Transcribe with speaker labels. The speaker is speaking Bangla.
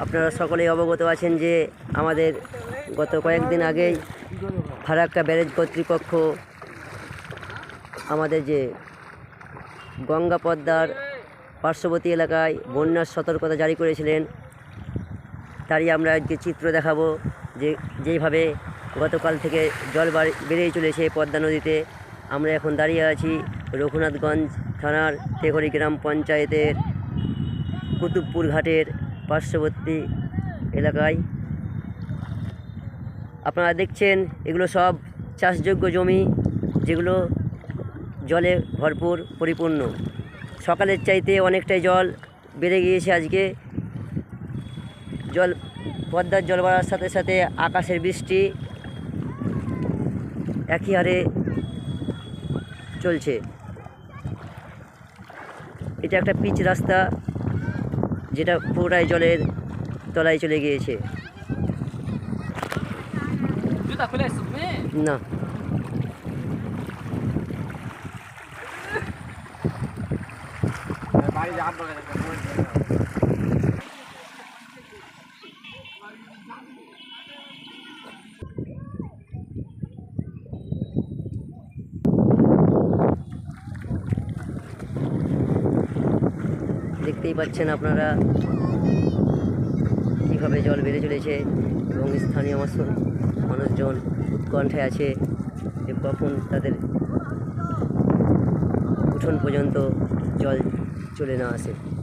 Speaker 1: আপনারা সকলেই অবগত আছেন যে আমাদের গত কয়েকদিন আগেই ফারাক্কা ব্যারেজ কর্তৃপক্ষ আমাদের যে গঙ্গা পদ্মার পার্শ্ববর্তী এলাকায় বন্যার সতর্কতা জারি করেছিলেন। তারই আমরা আজকে চিত্র দেখাবো যে যেইভাবে গতকাল থেকে জল বাড়ি- বেড়েই চলেছে পদ্মা নদীতে। আমরা এখন দাঁড়িয়ে আছি রঘুনাথগঞ্জ থানার তেঘরি গ্রাম পঞ্চায়েতের কুতুবপুর ঘাটের পার্শ্ববর্তী এলাকায়। আপনারা দেখছেন, এগুলো সব চাষযোগ্য জমি, যেগুলো জলে ভরপুর, পরিপূর্ণ। সকালের চাইতে অনেকটাই জল বেড়ে গিয়েছে আজকে। জল, পদ্মার জল বাড়ার সাথে সাথে আকাশের বৃষ্টি একই হারে চলছে। এটা একটা পিচ রাস্তা। যেটা পুরাই জলের তলায় চলে গিয়েছে। না।
Speaker 2: বাড়ি
Speaker 1: দেখতেই পাচ্ছেন আপনারা কীভাবে জল বেড়ে চলেছে এবং স্থানীয় মানুষ- মানুষজন উৎকণ্ঠায় আছে। যে কখন তাদের উঠোন পর্যন্ত জল চলে না আসে।